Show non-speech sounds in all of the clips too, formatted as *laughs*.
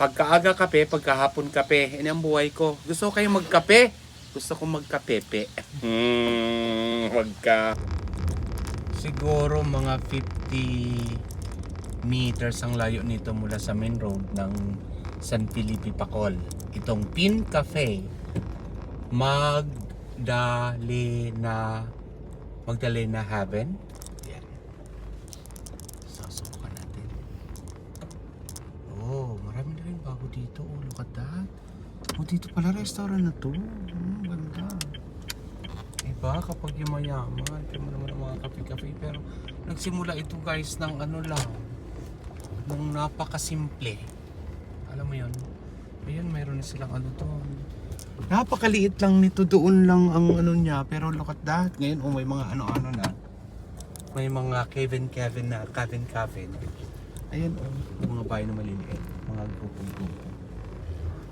Pagkaaga kape, pagkahapon kape. Yan ang buhay ko. Gusto ko kayo magkape? Gusto ko magkapepe. Hmm, magka... Siguro mga 50 meters ang layo nito mula sa main road ng San Felipe Pacol. Itong Pin Cafe. Magdalena Magdalena Haven. Yan. Sasubukan natin. Oh, marami na rin bago dito. At that. Oh, dito pala restaurant na to. Hmm, ganda. Iba kapag yung mayaman, ito mo naman ang mga kape-kape. Pero nagsimula ito guys ng ano lang, ng napakasimple. Alam mo yun? Ayun, mayroon na silang ano doon. Napakaliit lang nito doon lang ang ano niya. Pero look at that. Ngayon, oh, may mga ano-ano na. May mga Kevin Kevin na Kevin Kevin. Ayun, oh, mga bahay na maliliit. Mga grupo-grupo.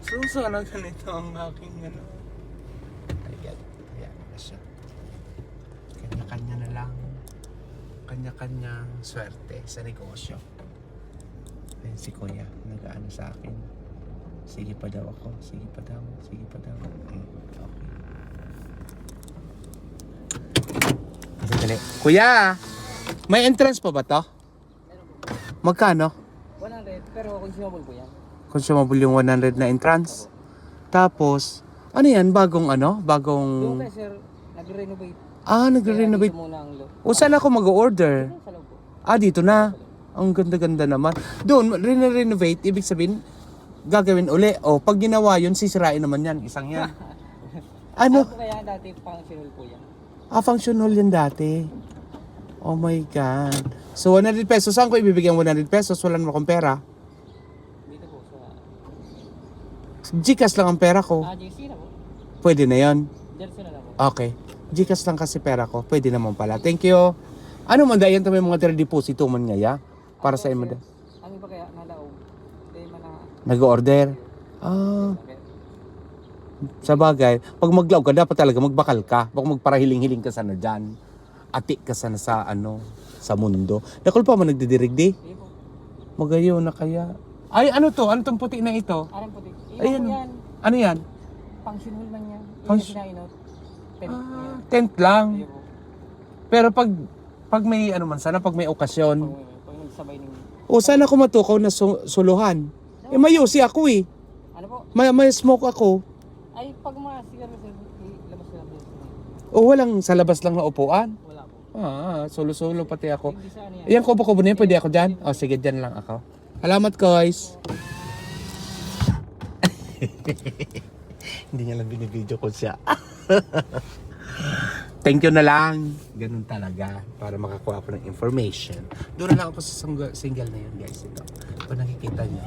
So, sana ganito ang aking ano. Ayan, ayan na siya. Kanya-kanya na lang. Kanya-kanyang swerte sa negosyo. Ayun si Kuya, nag-ano sa akin. Sige pa daw ako, sige pa daw, sige pa daw. Hmm, okay. Dali. Kuya, may entrance pa ba to? Magkano? 100, pero consumable po yan. Consumable yung 100 na entrance. Tapos, ano yan? Bagong ano? Doon Bagong... kay sir, nag-renovate. Ah, look. O saan ako mag-order? Doon. Ah, dito na. Ang ganda-ganda naman. Doon, re-renovate, ibig sabihin, gagawin uli. O, pag ginawa yun, sisirain naman yan. Isang yan. *laughs* Ano po kaya dati functional po yan? Ah, functional yan dati. Oh my God. So, 100 pesos. Saan ko ibibigyan 100 pesos? Wala naman akong pera. Dito po sa... Gcash lang ang pera ko. Ah, JC na po. Pwede na yon. Jersey na lang po. Okay. Gcash lang kasi pera ko. Pwede naman pala. Thank you. Ano man dayan to may mga tira deposito man nga ya? Para sa. Sir, Ano ba kaya nalaog? Hindi man na... Nag-order. Ah, sa bagay, pag maglaw ka, dapat talaga magbakal ka. Baka magparahiling-hiling ka sana dyan. Ati ka sana sa ano, sa mundo. Dakol pa man nagdidirig di. Hindi po. Magayo na kaya. Ay, ano to? Ano tong puti na ito? Po dito. Ayan. Ayan. po yan. Ano yan? Functional man yan. Yung Func- sinainot. Pen. Ah, tent lang. Ayun po. Pero pag pag may ano man sana, pag may okasyon, Pag, pag nagsabay ng... o sana ako matukaw na su- suluhan. Eh mayusi ako eh. Ano po? May, may smoke ako. Ay, pag mga sigaro sir, ilabas ko lang din. O walang sa labas lang na upuan. Wala po. Ah, solo-solo pati ako. Hindi sa ano yan. Ayan, kubo-kubo na yun. Pwede ako dyan? O, sige, dyan lang ako. Salamat, guys. *laughs* Hindi niya lang binibideo ko siya. *laughs* Thank you na lang. Ganun talaga. Para makakuha ako ng information. Doon na lang ako sa single, na yun, guys. Ito. Kung nakikita niyo.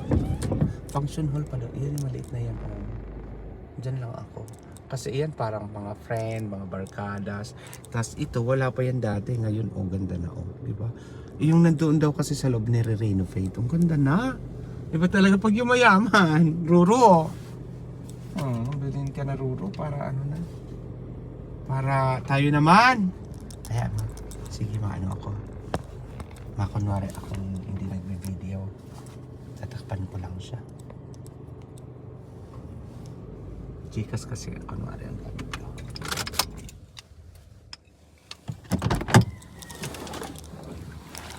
Function hall pa doon. Iyan, maliit na yan. Oh. Diyan lang ako. Kasi iyan parang mga friend, mga barkadas. Tapos ito, wala pa yan dati. Ngayon, oh, ganda na, oh. Di ba? Yung nandoon daw kasi sa loob nire-renovate. Ang ganda na. Di ba talaga pag yung mayaman? *laughs* Ruro. Oh, bilhin ka na Ruro para ano na. Para tayo naman. Kaya, ma, sige, maano ako. Makunwari akong hindi nagbe-video. Tatakpan ko lang siya. Gcash kasi kunwari ang gamit ko.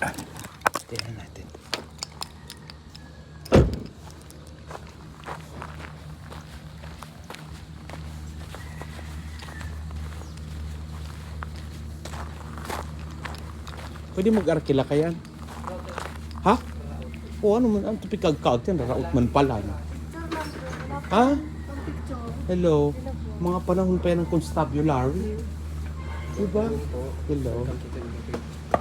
Ah, tingnan natin. Pwede mag-arkila ka yan? Ha? O ano man, ang tipikag-kag yan, raraot man pala. no? Ha? Hello. Mga panahon pa yan ng constabulary. Diba? Hello.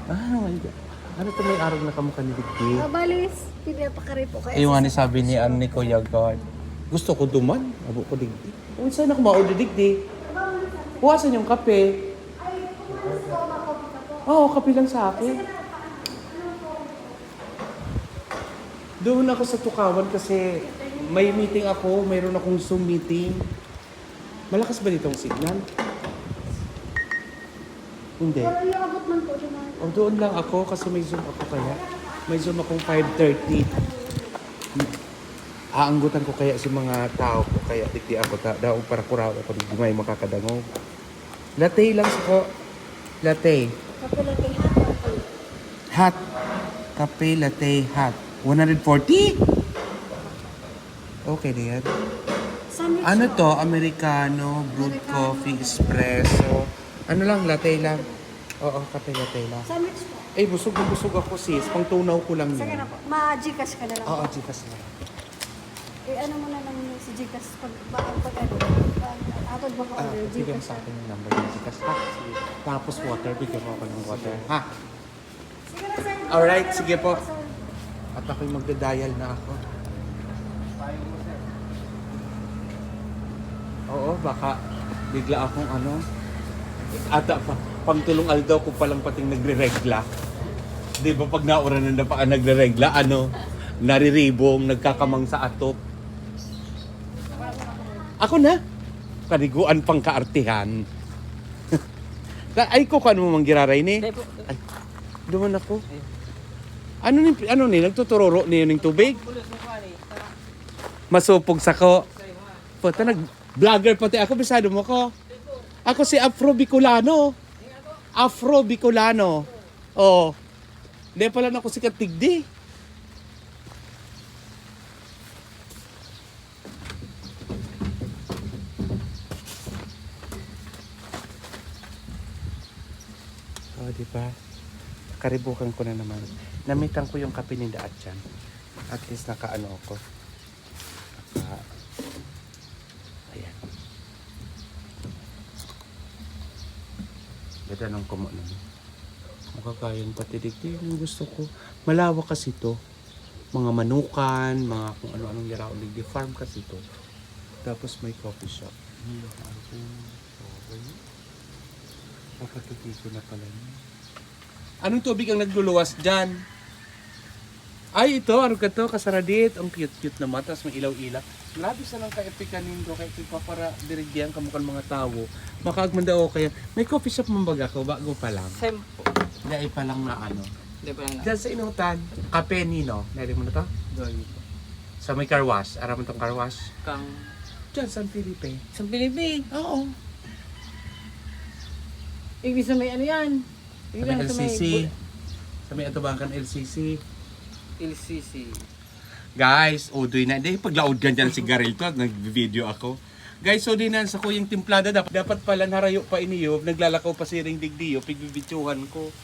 Ah, my God. Ano to may araw na kamukha ni Digdi? Mabalis, pinapakari po kayo. Ayun nga ni sabi ni, ano, ni Kuya God. Gusto ko duman. Abo ko Digdi. Kung saan ako ma-order Digdi? Buwasan yung kape. Oo, kape lang sa akin. Doon ako sa Tukawan kasi may meeting ako, mayroon akong Zoom meeting. Malakas ba ditong signal? Hindi. Pero yung abot man po, yun O doon lang ako kasi may Zoom ako kaya. May Zoom akong 5.30. Aanggutan ko kaya si mga tao ko kaya dikti ako ta daw para kuraw ako di may makakadangog. Latte lang sa ko. Latte. Kapilati hot or Hot. Kape latte hot. 140? Okay na yan. Sandwich Ano to? Americano, brewed Americano. coffee, espresso. Ano lang, latte lang. Oo, kape latte lang. Sandwich po. Eh, busog na busog ako sis. Pang tunaw ko lang Sige yun. na po. Ma-Gcash ka na lang. Oo, chikas lang. Eh, ano mo na lang si Gcash pag, pag, pag ano, pag atod ba ko Ah, order, bigyan mo Gcash sa na. akin yung number ng chikas ha. Sige. Tapos water, bigyan mo ako ng water. Ha? Sige na, sir. Alright, sige na po. sir. At ako'y magda-dial na ako. Oo, baka bigla akong ano. Ata pa, pangtulong aldaw ko palang pating nagre-regla. Di ba pag nauranan na pa ka nagre-regla, ano, nariribong, nagkakamang sa atop. Ako na. Kaniguan pang kaartihan. *laughs* Ay ko kano mo manggiraray ni? Ay, duman ako. Ano ni ano ni nagtuturoro ni yung tubig? Masupog sa ko. Puta nag vlogger pati ako bisado mo ko. Ako si Afro Bicolano. Afro Bicolano. Oh. Hindi pala na ako si Katigdi. Oh, di ba? Karibukan ko na naman. Namitan ko yung kape ni Daat dyan. At least nakaano ako. Naka... Ayan. Ganda ng kumo naman. Makakayan pati dito yung gusto ko. Malawak kasi to. Mga manukan, mga kung ano-anong yara ulit. Di farm kasi to. Tapos may coffee shop. Hmm, ano? Okay. Papatuti ko na pala yun. Anong tubig ang nagluluwas dyan? Ay, ito. Ano ka to? Kasaradit. Ang cute-cute naman. Tapos may ilaw-ilaw. Labis na lang ka-epikanin ko. Kaya ito pa para dirigyan ka mukhang mga tao. Makaagmanda ako kaya. May coffee shop man baga ko. Bago pa lang. Sem po. Dahil pa lang na ano. Hindi pa lang na. Diyan sa inutan. Kape Nino. Nari mo na to? Po. Sa may car wash. Aram mo tong car wash? Kang... Diyan, San Felipe. Sa Pilipin. Oo. Ibig sa may ano yan? Ibig sa may... LCC. Sa may Atubangan LCC. LCC. Guys, udoy na. Hindi, paglaod ka dyan si Garel to. Nag-video ako. Guys, so din na sa kuyang timplada. Dapat, dapat pala narayo pa iniyo. Naglalakaw pa si Ring Digdiyo. Pigbibitsuhan ko.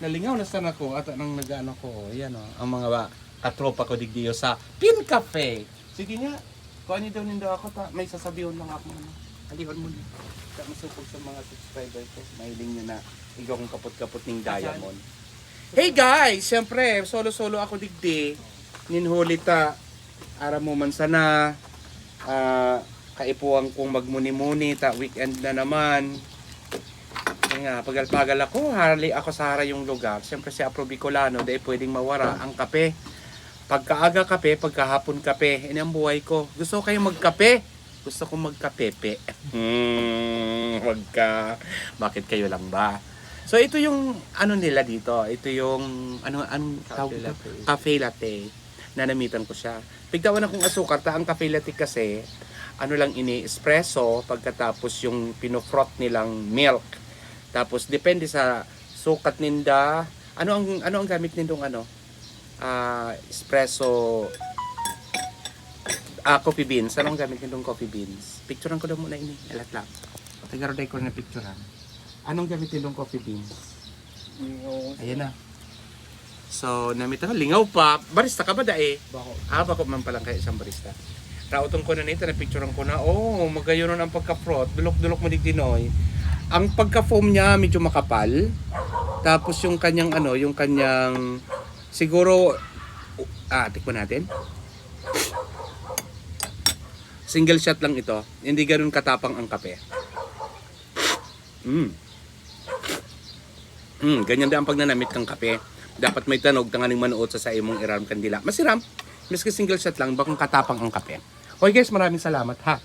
Nalingaw na sana ko. At anong nag-ano ko. Yan o. ang mga ba, katropa ko Digdiyo sa Pin Cafe. Sige nga. Kung ano daw nindo ako. Ta, may sasabihin lang ako. Ano. Halihon mo na. Sa masupog sa mga subscriber ko. Mahiling nyo na ikaw kong kapot-kapot ng diamond. Hey guys! Siyempre, solo-solo ako digdi. Ninhuli ta. Ara mo man sana. Ah, kaipuan kong magmuni-muni. Ta, weekend na naman. Nga, pagal-pagal ako, hali ako sa hara yung lugar. Siyempre si Apro Bicolano, dahil pwedeng mawara ang kape. Pagkaaga kape, pagkahapon kape. Ini ang buhay ko. Gusto ko kayong magkape? Gusto ko magkapepe. *laughs* Hmm, wag ka. Bakit kayo lang ba? So ito yung ano nila dito. Ito yung ano anong tawag ito? latte. Cafe latte. Nanamitan ko siya. Bigtawan akong asukar. Ta ang cafe latte kasi ano lang ini espresso pagkatapos yung pinofrot nilang milk. Tapos depende sa sukat ninda. Ano ang ano ang gamit nindong ano? Ah, espresso ah, coffee beans. Ano ang gamit nindong coffee beans? Picturean ko daw muna ini. Alat lang. Tagaro ko na picturean. Anong gamit nindong coffee beans? Ayan na. So, namit ako. Lingaw pa. Barista ka ba da eh? Bako. Ah, bako man palang kayo isang barista. Rautong ko na nito, na picturean ko na, oh, magayon nun ang pagka-frot. Dulok-dulok mo di Dinoy. Ang pagka-foam niya medyo makapal. Tapos yung kanyang ano, yung kanyang siguro ah, tikman natin. Single shot lang ito. Hindi ganoon katapang ang kape. Mm. Mm, ganyan din ang pagnanamit kang kape. Dapat may tanog tanganing manuot sa sa imong iram kandila. Masiram. Miski single shot lang, bakong katapang ang kape. Okay guys, maraming salamat ha.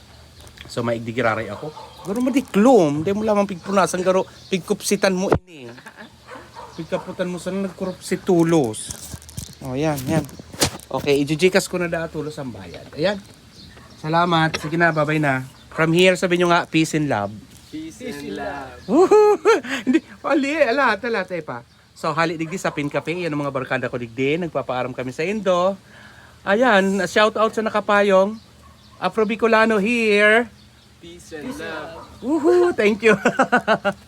So maigdigiraray ako. Garo madiklom, di mo lamang pigpunasan garo pigkupsitan mo ini. Pigkaputan mo sa nagkurup si tulos. Oh, yan, yan. Okay, i-gcash ko na daw tulos ang bayad. Ayan. Salamat. Sige na, babay na. From here, sabi nyo nga, peace and love. Peace and love. Woohoo! *laughs* Hindi, ali, alat, alat, eh pa. So, hali digdi sa Pin Cafe, yan ang mga barkada ko digdi. Nagpapaaram kami sa Indo. Ayan, shout out sa nakapayong. Afro Bicolano here. Peace and love. Woohoo! Thank you. *laughs*